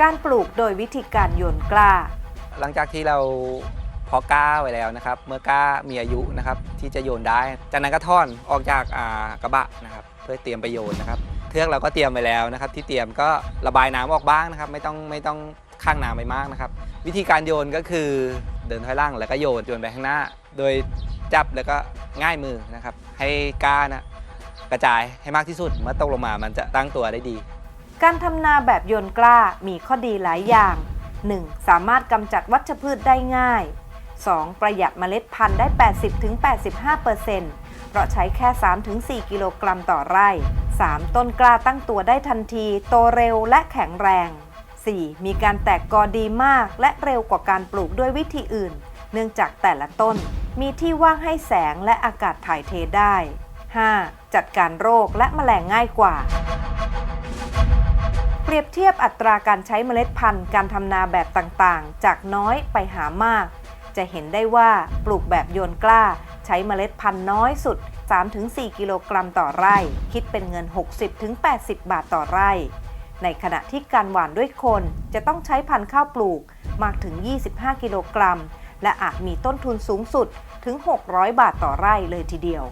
การปลูกโดยวิธีการโยนกล้า หลังจากที่เราเพาะกล้าไว้แล้วนะครับ เมื่อกล้ามีอายุนะครับที่จะโยนได้ จากนั้นก็ท่อนออกจากากระบะนะครับ เพื่อเตรียมไปโยนนะครับ เทือกเราก็เตรียมไปแล้วนะครับ ที่เตรียมก็ระบายน้ำออกบ้างนะครับ ไม่ต้องไม่ต้องข้างน้ำไปมากนะครับ วิธีการโยนก็คือเดินถอยล่างแล้วก็โยนโยนไปข้างหน้า โดยจับแล้วก็ง่ายมือนะครับ ให้กล้านะกระจายให้มากที่สุดเมื่อตกลงมามันจะตั้งตัวได้ดี การทำนาแบบโยนกล้ามีข้อดีหลายอย่าง 1. สามารถกำจัดวัชพืชได้ง่าย 2. ประหยัดเมล็ดพันธุ์ได้ 80-85%เพราะใช้แค่ 3-4 กิโลกรัมต่อไร่ 3. ต้นกล้าตั้งตัวได้ทันที โตเร็วและแข็งแรง 4. มีการแตกกอดีมากและเร็วกว่าการปลูกด้วยวิธีอื่น เนื่องจากแต่ละต้นมีที่ว่างให้แสงและอากาศถ่ายเทได้ 5. จัดการโรคและแมลงง่ายกว่า รียบเทียบอัตราการใช้เมล็ดพันธุ์การทำนาแบบต่างๆ จากน้อยไปหามาก จะเห็นได้ว่าปลูกแบบโยนกล้า ใช้เมล็ดพันธุ์น้อยสุด 3-4 กิโลกรัมต่อไร่ คิดเป็นเงิน 60-80 บาทต่อไร่ ในขณะที่การหว่านด้วยคนจะต้องใช้พันธุ์ข้าวปลูกมากถึง 25 กิโลกรัม และอาจมีต้นทุนสูงสุดถึง 600 บาทต่อไร่เลยทีเดียว